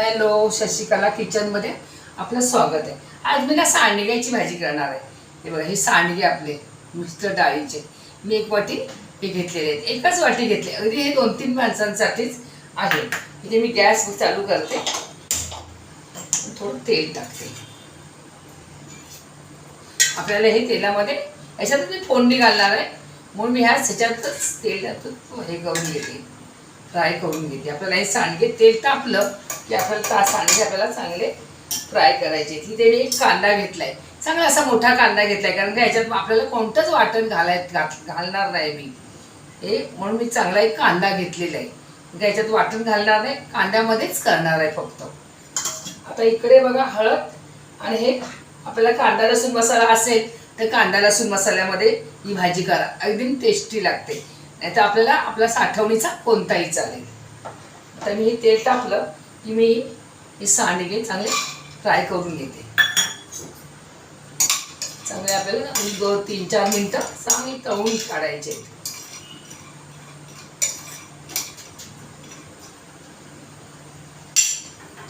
Hello Shashikala किचनमध्ये आपलं स्वागत आहे. आज मी ना सांडग्याची भाजी करणार आहे. हे बघा हे सांडगे आपले मिस्टर डाळीचे. मी एक वाटी हे घेतलेले आहेत. एकच वाटी घेतले. अगदी हे दोन तीन माणसांसाठीच आहे. म्हणजे मी गॅस चालू करते. थोडं तेल टाकते. आपल्याला हे तेलामध्ये याच्यात मी फोडणी घालणार आहे. म्हणून मी ह्या ह्याच्यातच तेल हे करून घेते. फ्राय करून घेते. आपल्याला हे सांडगे तेल तापलं की आपल्याला ता सांडगे आपल्याला चांगले फ्राय करायचे. तिथे मी एक कांदा घेतलाय. चांगला असा मोठा कांदा घेतलाय कारण का ह्याच्यात आपल्याला कोणतंच वाटण घालाय घालणार नाही मी. हे म्हणून मी चांगला एक कांदा घेतलेला आहे. याच्यात ह्याच्यात वाटण घालणार नाही कांद्यामध्येच करणार आहे फक्त. आता इकडे बघा हळद आणि हे आपल्याला कांदा लसूण मसाला असेल तर कांदा लसूण मसाल्यामध्ये ही भाजी करा. एकदम टेस्टी लागते. नाही तर आपल्याला आपला साठवणीचा कोणताही चालेल आता मी हे तेल टाकलं की मी हे सांडगे चांगले फ्राय करून घेते. चांगले आपल्याला दोन तीन चार मिनटं चांगली तळून काढायचे.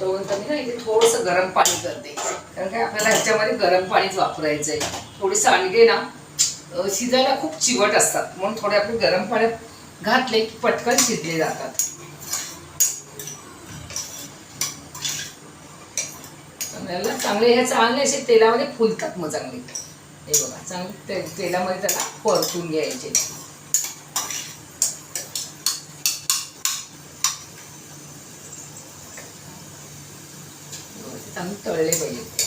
तळून तर मी ना इथे थोडंसं गरम पाणी करते. कारण काय आपल्याला ह्याच्यामध्ये गरम पाणीच वापरायचं आहे थोडी सांडगे ना शिजायला खूप चिवट असतात. म्हणून थोडे आपण गरम पाण्यात घातले की पटकन शिजले जातात. चांगले हे चांगले असे तेलामध्ये फुलतात मग चांगले. हे बघा चांगले ते तेलामध्ये त्याला परतून घ्यायचे. चांगले तळले पाहिजे.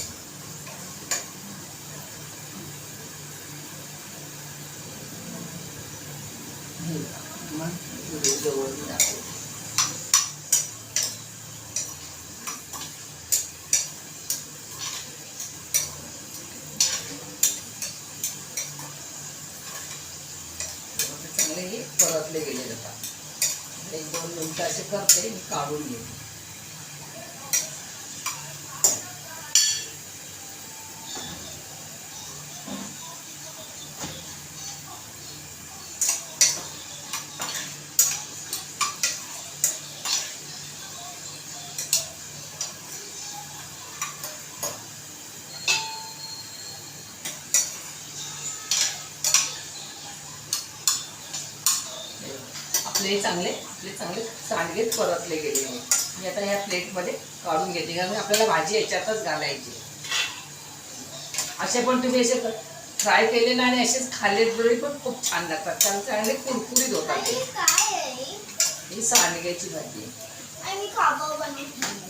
मग व्हिडिओ जवळ चांगले हे परतले गेले जातात एक दोन मिनटं असे करते मी काढून घेते. आपले चांगले आपले चांगले सांडगेच परतले गेले मी आता ह्या प्लेटमध्ये काढून घेते कारण आपल्याला भाजी याच्यातच घालायची असे पण तुम्ही असे फ्राय केले ना आणि असेच खाल्ले तरी पण खूप छान लागतात. कारण चांगले कुरकुरीत होतात ही सांडग्याची भाजी. आहे. आणि खाबा बनवते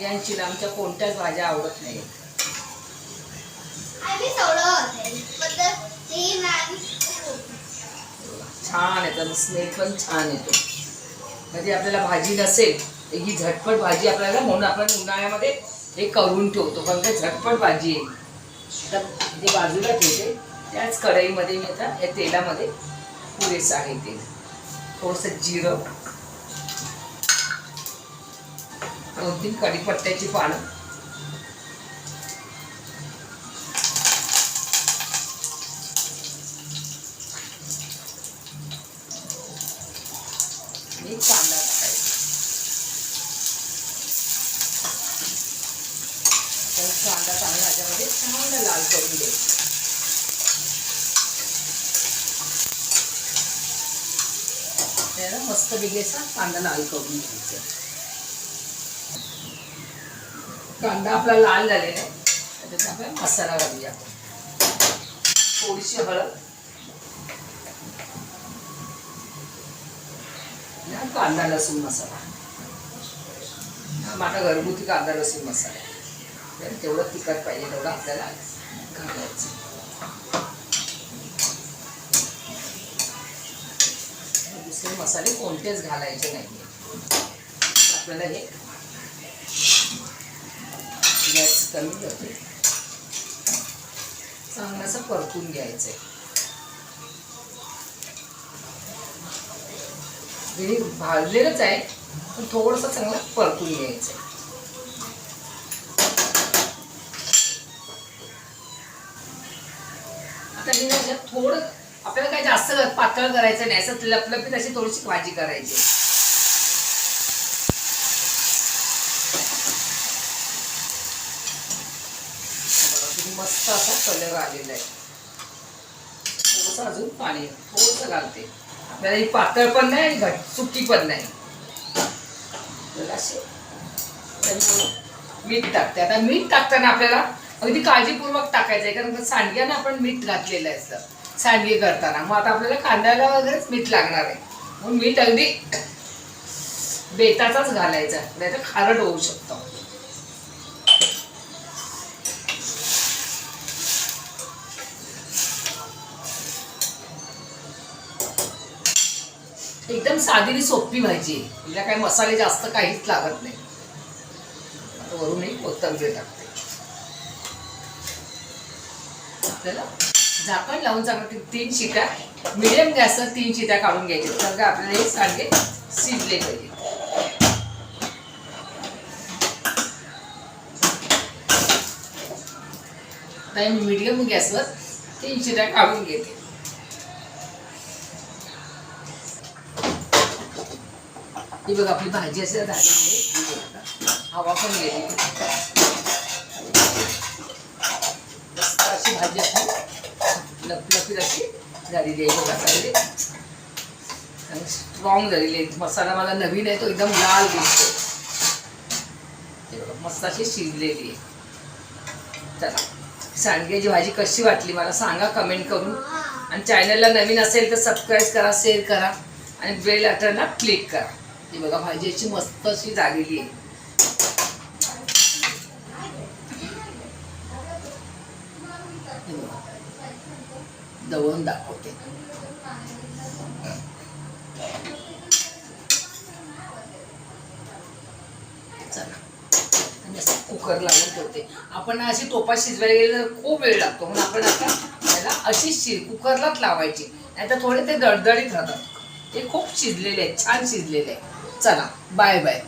यांची आमच्या कोणत्याच भाज्या आवडत नाही आणि सवडं होते मतलब ते नाही छान येतात स्मेल पण छान येतो. म्हणजे आपल्याला भाजी नसेल तर ही झटपट भाजी आपल्याला म्हणून आपण उन्हाळ्यामध्ये हे करून ठेवतो पण काय झटपट भाजी आहे. तर जे बाजूला ठेवते त्याच कढईमध्ये मी आता या तेलामध्ये पुरेसं आहे तेल थोडंसं जिरं दोन तीन कढीपत्त्याची पानं. करून घ्यायचा त्याला मस्त असा कांदा लाल करून घ्यायचा. कांदा आपला लाल झालेला आहे. त्याच्यात आपण मसाला घालूया. थोडीशी हळद. कांदा लसूण मसाला. हा माझा घरगुती कांदा लसूण मसाला आहे. तेवढं तिखट पाहिजे तेवढं आपल्याला घालायचं दुसरे मसाले कोणतेच घालायचे नाही आपल्याला हे गॅस कमी करते. चांगलं असं परतून घ्यायचं आहे हे भाजलेलंच आहे पण थोडंसं चांगलं परतून घ्यायचं आहे कमी थोडं आपल्याला काय जास्त पातळ करायचं नाही असं लपलपीत अशी थोडीशी भाजी करायची. मस्त असा कलर आलेला आहे. थोडंसं अजून पाणी थोडंसं घालते. आपल्याला ही पातळ पण नाही आणि घट सुकी पण नाही. मीठ टाकते. आता मीठ टाकताना आपल्याला अगदी काळजीपूर्वक टाकायचं आहे कारण सांडग्यानं आपण मीठ घातलेलं आहे असं. सांडगे करताना. मग आता आपल्याला कांद्याला वगैरेच मीठ लागणार आहे. मग मीठ अगदी बेताचाच घालायचा नाही तर खारट होऊ शकतं. एकदम साधी आणि सोपी भाजी आहे. तिला काही मसाले जास्त काहीच लागत नाही. आता वरूनही कोथंबीर टाकतो. आपल्याला. झाकण लावून चांगलं तीन शिट्या मिडियम गॅसवर तीन शिट्या काढून घ्यायच्या कारण का आपल्याला हे सांडगे शिजले पाहिजे. आता मी मिडियम गॅसवर तीन शिट्या काढून घेते. ही बघ आपली भाजी अशी झाली हवा पण गेली. मस्त अशी भाजी आपली लपलपीत अशी झालेली आहे बघा चालेल स्ट्रॉंग झालेली आहे. मसाला मला नवीन आहे तो एकदम लाल दिसतो बघा, मस्त अशी शिजलेली आहे. चला सांडग्याची भाजी कशी वाटली मला सांगा कमेंट करून. आणि चॅनलला नवीन असेल तर सबस्क्राईब करा शेअर करा. आणि बेल आयकॉनला क्लिक करा. ही बघा भाजी अशी मस्त अशी झालेली आहे. दळून दाखवते. कुकर लावून ठेवते. आपण अशी टोपा शिजवायला गेले तर खूप वेळ लागतो. म्हणून आपण आता त्याला अशीच शि कुकरलाच लावायची. नाही तर थोडे ते दळदळीत राहतात. ते खूप शिजलेले आहेत. छान शिजलेले आहे चला. Bye bye.